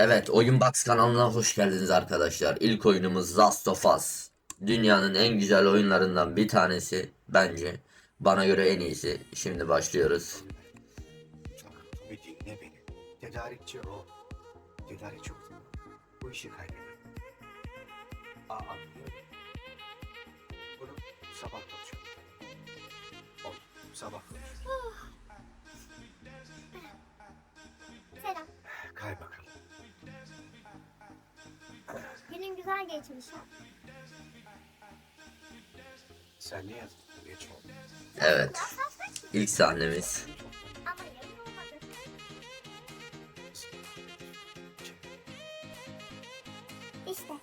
Evet, Oyun Box kanalına hoş geldiniz arkadaşlar. İlk oyunumuz Last of Us. Dünyanın en güzel oyunlarından bir tanesi bence. Bana göre en iyisi. Şimdi başlıyoruz. Bir dinle beni. Tedarikçi o. Tedarikçi o. Bu işi kaybeder. Aa. Bunu sabah konuşalım. Sabah konuşalım. Geçmiş ha. Sen yazdın? Geç oldu. Evet, ilk sahnemiz. Ama olmadı. İşte.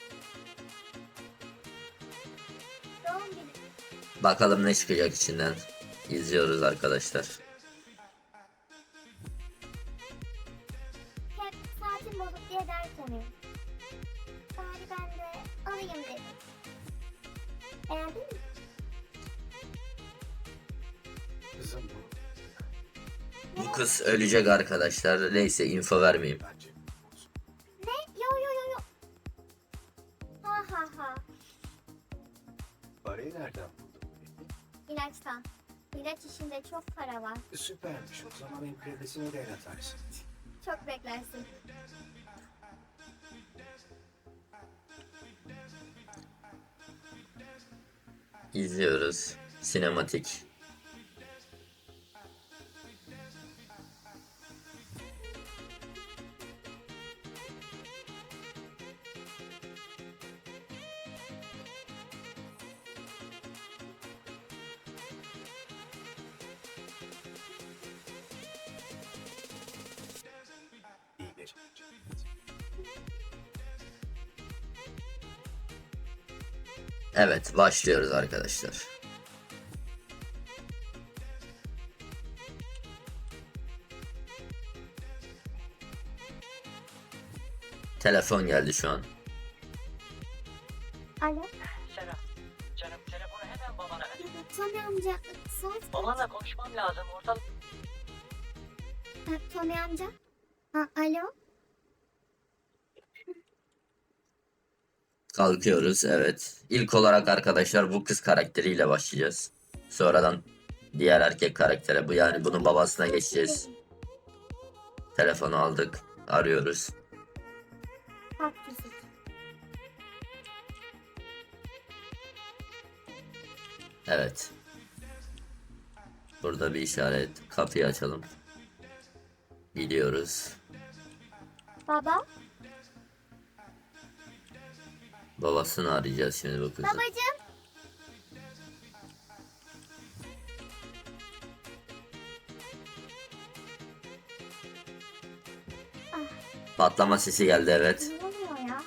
Doğum günü. Bakalım ne çıkacak içinden. İzliyoruz arkadaşlar. Hep saatim bozuk diye dert yanıyorum. Bari ben de alayım dedim. Beğendin mi? Kızım bu. Bu kız ölecek arkadaşlar. Neyse info vermeyeyim. Ne? Yo yo yo yo. Ha ha ha. Parayı nereden buldun? İlaçtan. İlaç işinde çok para var. Süpermiş. O zaman en kredisine de el atarsın. Çok beklersin. İzliyoruz. Sinematik. Evet, başlıyoruz arkadaşlar. Telefon geldi şu an. Alo. Serap, canım telefonu hemen babana ver. Tommy amca saat Babanla konuşmam lazım. Ortalık Ha, Tommy amca. Ha, alo. Kalkıyoruz, evet. İlk olarak arkadaşlar bu kız karakteriyle başlayacağız. Sonradan diğer erkek karaktere bu yani bunun babasına geçeceğiz. Telefonu aldık, arıyoruz. Evet. Burada bir işaret. Kapıyı açalım. Gidiyoruz. Baba. Babasını arayacağız şimdi bu kızı. Babacığım. Patlama sesi geldi evet. Ne oluyor ya?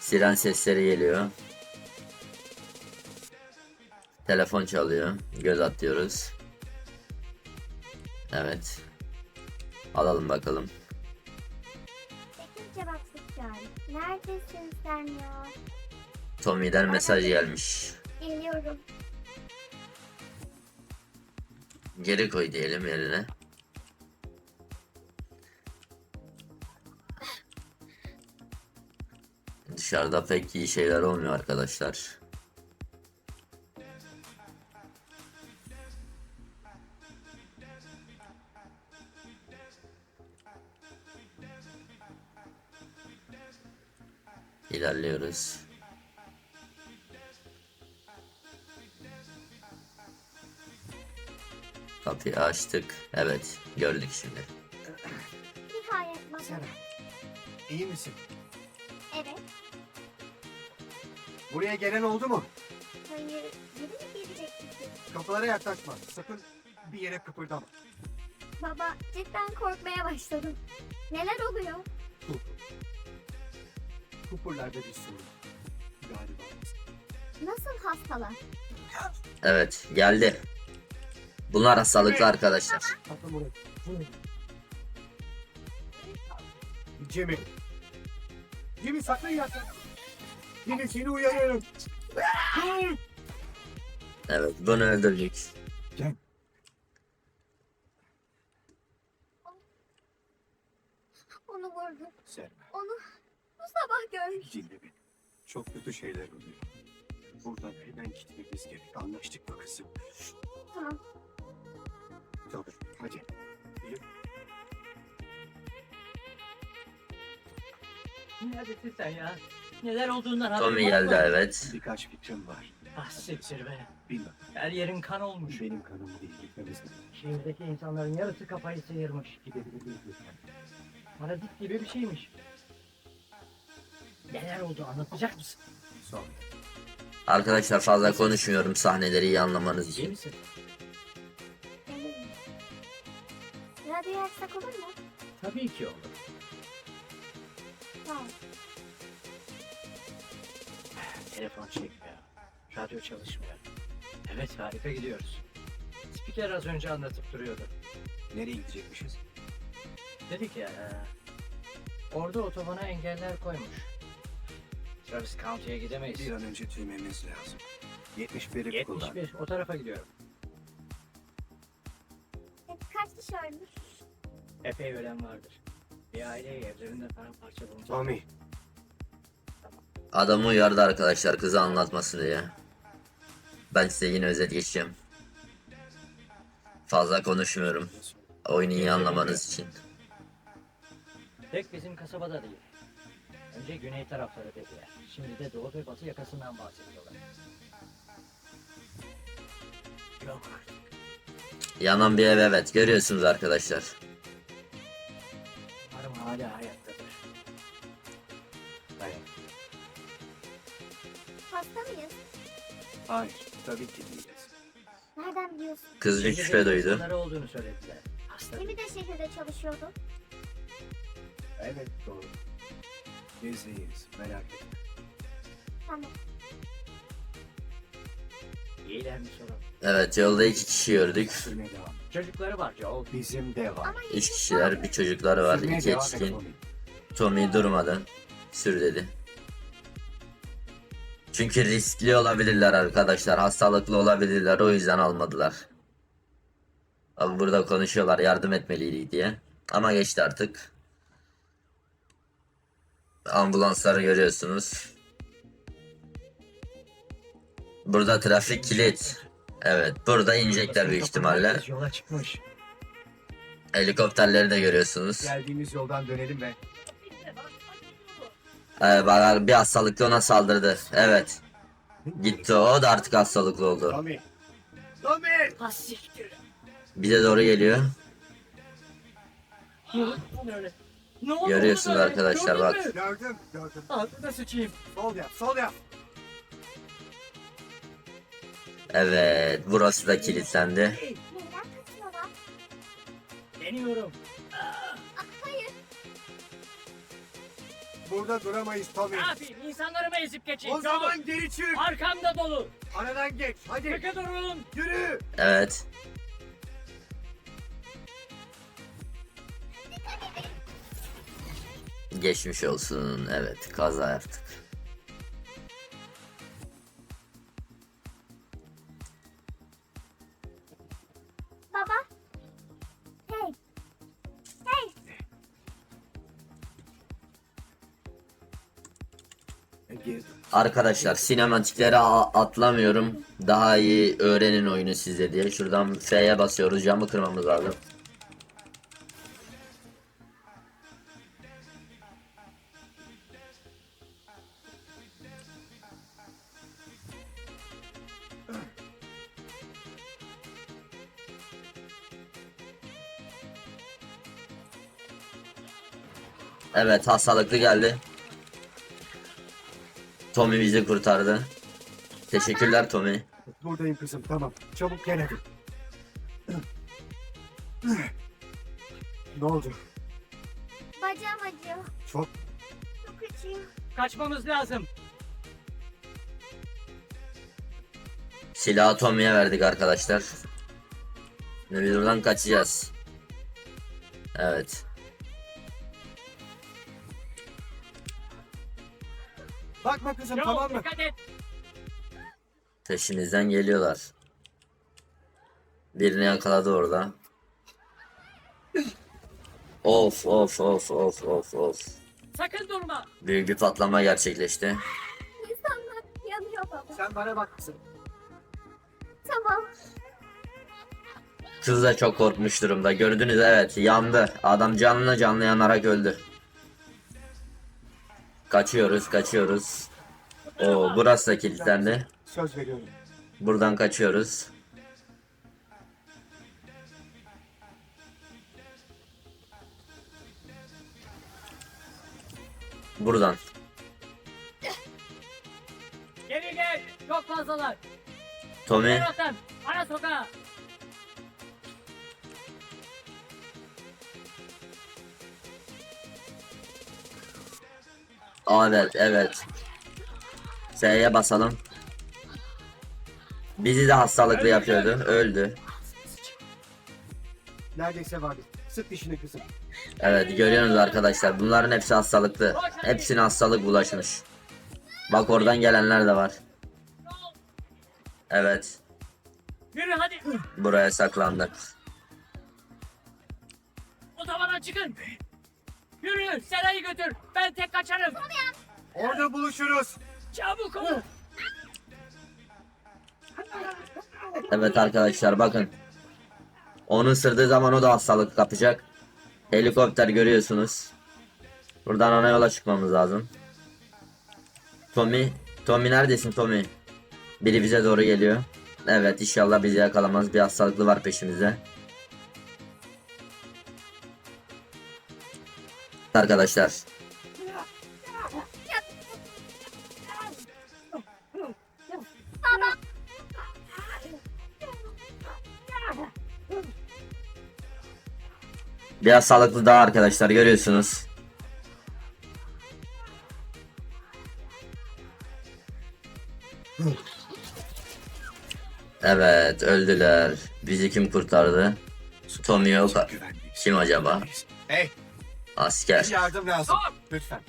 Siren sesleri geliyor. Telefon çalıyor. Göz atıyoruz. Evet. Alalım bakalım. Yani. Neredesin sen ya? Tommy'den mesaj gelmiş. Geliyorum. Geri koy diyelim yerine. Dışarıda pek iyi şeyler olmuyor arkadaşlar. İlerliyoruz. Kapıyı açtık. Evet, gördük şimdi. Nihayet baba. Serap. İyi misin? Evet. Buraya gelen oldu mu? Hayır. Geri mi geleceksin? Kapılara yaklaşma. Sakın bir yere kıpırdama. Baba cidden korkmaya başladım. Neler oluyor? Kupurlarda bir sorun. Galiba. Nasıl hastalar? Evet, geldi. Bunlar hastalıklı arkadaşlar. Buraya. Jimmy. Jimmy sakın yaklaşma. Jimmy seni uyarıyorum. Evet, bunu öldürdük. Gel. Onu. Selma Onu bu sabah gördüm. dinle beni. Çok kötü şeyler oluyor. Buradan hemen gitmemiz gerek. Anlaştık mı kızım? Tamam. Tamam hadi. Yürü. Neredesin sen ya? Neler olduğundan Tommy haberin var geldi mı? evet. Birkaç fikrim var. Ah siktir be. Bilmem. Her yerin kan olmuş. Benim kanım değil. Gitmemiz lazım. Şehirdeki insanların yarısı kafayı sıyırmış. Parazit gibi bir şeymiş. Neler oldu anlatacak mısın? Sonra. Arkadaşlar fazla konuşmuyorum sahneleri iyi anlamanız İyi için. misin? Radyoyu açsak olur mu? Tabii ki olur. Tamam. Telefon çekmiyor. Radyo çalışmıyor. Evet harika gidiyoruz. Spiker az önce anlatıp duruyordu. Nereye gidecekmişiz? Dedik ya. e, Orada otobana engeller koymuş. Travis County'ye gidemeyiz. Bir an önce tüymemiz lazım. 71'i kullan. 71 o tarafa gidiyorum. Kaç kişi ölmüş? Epey ölen vardır. Bir aileyi evlerinde paramparça bulunca. Tommy. Adamı uyardı arkadaşlar kızı anlatmasın diye. Ben size yine özet geçeceğim. Fazla konuşmuyorum. Oyunu iyi anlamanız için. Tek bizim kasabada değil. Önce güney tarafları dediler. Şimdi de doğu ve batı yakasından bahsediyorlar. Yok artık. Yanan bir ev evet görüyorsunuz arkadaşlar. Umarım hala hayattadır. Hayır. Hasta mıyız? Hayır. Tabii ki değiliz. Nereden biliyorsun? Kız bir Şehirde şüphe duydu. insanları olduğunu söylediler. Hasta Kimi de şehirde çalışıyordu. Evet doğru. Biz iyiyiz. Merak etme. Evet yolda iki kişi gördük. Sürmeye devam. Çocukları var Joel. Bizim de var. Ama Üç kişiler bir çocukları var. İki devam et yetişkin. Tommy. Durmadan sür dedi. Çünkü riskli olabilirler arkadaşlar. Hastalıklı olabilirler. O yüzden almadılar. Abi burada konuşuyorlar yardım etmeliydik diye. Ama geçti artık. Ambulansları görüyorsunuz. Burada trafik kilit. Evet burada inecekler büyük ihtimalle. Yola çıkmış. Helikopterleri de görüyorsunuz. Geldiğimiz yoldan dönelim ve Ee, bana bir hastalıklı ona saldırdı. Evet. Gitti o da artık hastalıklı oldu. Tommy. Tommy! Bize doğru geliyor. Görüyorsunuz arkadaşlar, bak. Gördüm, gördüm. Ağzına sıçayım. Sol yap, sol yap. Evet. Burası da kilitlendi. neden? Deniyorum. Hayır. Burada duramayız Tommy. Ne yapayım? İnsanları mı ezip geçeyim? O zaman geri çık. Arkamda dolu. Aradan geç. Hadi Sıkı durun. yürü. Evet. Geçmiş olsun. Evet. Kaza yaptık. Arkadaşlar sinematikleri a- atlamıyorum. Daha iyi öğrenin oyunu size diye. Şuradan F'ye basıyoruz. Camı kırmamız lazım. Evet hastalıklı geldi. Tommy bizi kurtardı. Teşekkürler Tommy. Buradayım kızım tamam. Çabuk gel hadi. Ne oldu? Bacağım acıyor. Çok Çok acıyor. Kaçmamız lazım. Silahı Tommy'ye verdik arkadaşlar. Şimdi biz buradan kaçacağız. Evet. Bakma kızım Joel tamam mı? dikkat et. Peşimizden geliyorlar. Birini yakaladı orada. Of of of of of of. Sakın durma. Büyük bir patlama gerçekleşti. İnsanlar yanıyor baba. Sen bana bak kızım. Tamam. Kız da çok korkmuş durumda. Gördünüz evet yandı. Adam canlı canlı yanarak öldü. Kaçıyoruz kaçıyoruz. Oo burası da kilitlendi. Söz veriyorum. Buradan kaçıyoruz. Buradan. Geri gel. Çok fazlalar. Tommy. Ara sokağa. Evet evet. S'ye basalım. Bizi de hastalıklı yapıyordu. Öldü. Neredeyse vardı. Sık dişini kızım. Evet görüyorsunuz arkadaşlar. Bunların hepsi hastalıklı. Hepsine hastalık bulaşmış. Bak oradan gelenler de var. Evet. Yürü hadi. Buraya saklandık. Otobana çıkın. Yürü. Serayı götür. Ben tek kaçarım. Orada buluşuruz. Çabuk ol. Evet arkadaşlar bakın. Onu ısırdığı zaman o da hastalık kapacak. Helikopter görüyorsunuz. Buradan ana yola çıkmamız lazım. Tommy. Tommy neredesin Tommy? Biri bize doğru geliyor. Evet inşallah bizi yakalamaz. Bir hastalıklı var peşimizde. Arkadaşlar. Biraz sağlıklı daha arkadaşlar görüyorsunuz. Evet öldüler. Bizi kim kurtardı? Güvenliyiz. Kim acaba? Hey Asker. yardım lazım. Lütfen.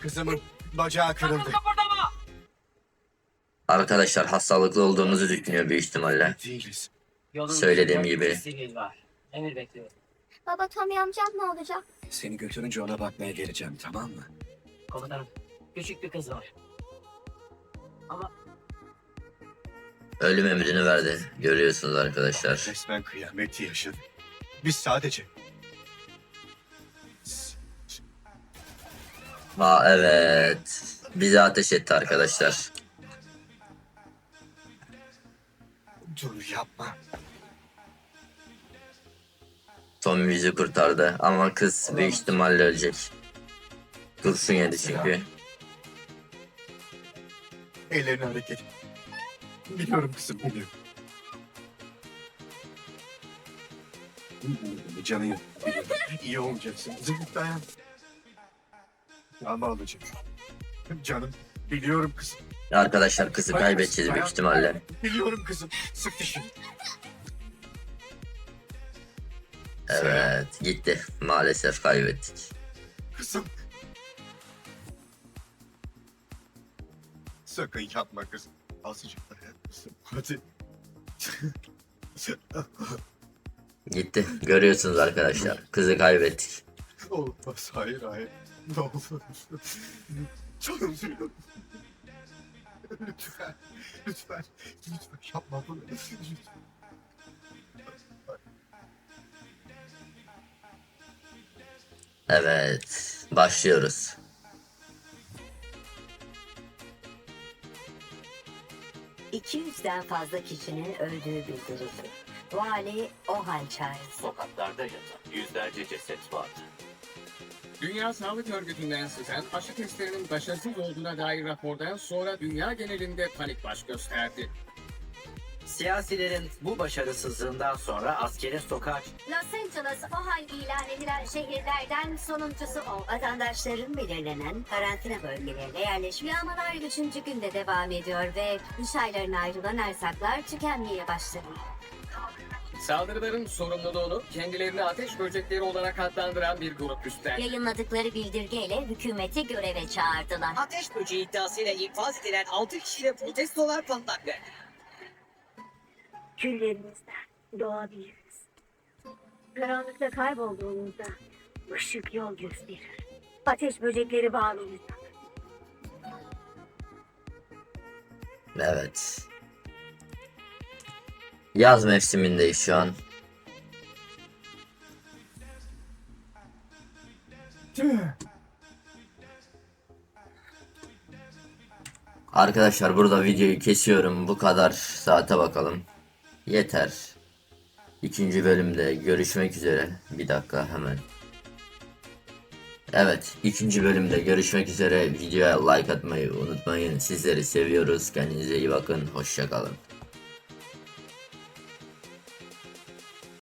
Kızımın bacağı kırıldı. Kıpırdama. Arkadaşlar hastalıklı olduğumuzu düşünüyor büyük ihtimalle. Değiliz. Söylediğim gibi. Emir bekliyor. Baba Tommy amcam ne olacak? Seni götürünce ona bakmaya geleceğim tamam mı? Komutanım. Küçük bir kız var. Ama Ölüm emrini verdi. Görüyorsunuz arkadaşlar. Resmen kıyameti yaşadık. Biz sadece... Ha evet. Bize ateş etti arkadaşlar. Dur yapma. Tommy bizi kurtardı ama kız büyük ihtimalle ölecek. Kurşun yedi çünkü. Ellerini hareket. Biliyorum kızım biliyorum. Canın yok. İyi. Zıplık dayan. Ama alacak. Canım. Biliyorum kızım. Arkadaşlar kızı kaybedeceğiz büyük ihtimalle. Biliyorum kızım. Sık dişini. Evet gitti. Maalesef kaybettik. Kızım. Sakın yapma kızım. Azıcık dayan kızım. Hadi. Gitti. Görüyorsunuz arkadaşlar. Kızı kaybettik. Olmaz. Hayır hayır. Ne olur. Canım diyorum. Lütfen. Lütfen. Lütfen yapma bunu. Lütfen. Evet. Başlıyoruz. ...200'den fazla kişinin öldüğü bildirildi. Vali o hal çağrısı. Sokaklarda yatan yüzlerce ceset vardı. Dünya Sağlık Örgütü'nden sızan aşı testlerinin başarısız olduğuna dair rapordan sonra dünya genelinde panik baş gösterdi. Siyasilerin bu başarısızlığından sonra askeri sokağa Los Angeles o hal ilan edilen şehirlerden sonuncusu o. Vatandaşların belirlenen karantina bölgelerine yerleşme yağmalar üçüncü günde devam ediyor ve dış aylarına ayrılan ersaklar tükenmeye başladı. Saldırıların sorumluluğunu kendilerini ateş böcekleri olarak adlandıran bir grup üstlendi. Yayınladıkları bildirgeyle hükümeti göreve çağırdılar. Ateş böceği iddiasıyla infaz edilen 6 kişiyle protestolar patlak verdi. küllerimizden doğabiliriz. Karanlıkta kaybolduğumuzda Işık yol gösterir. Ateş böcekleri bağlanacak. Evet. Yaz mevsimindeyiz şu an. Arkadaşlar burada videoyu kesiyorum. Bu kadar saate bakalım. Yeter. İkinci bölümde görüşmek üzere. Bir dakika hemen. Evet, ikinci bölümde görüşmek üzere. Videoya like atmayı unutmayın. Sizleri seviyoruz. Kendinize iyi bakın. Hoşçakalın.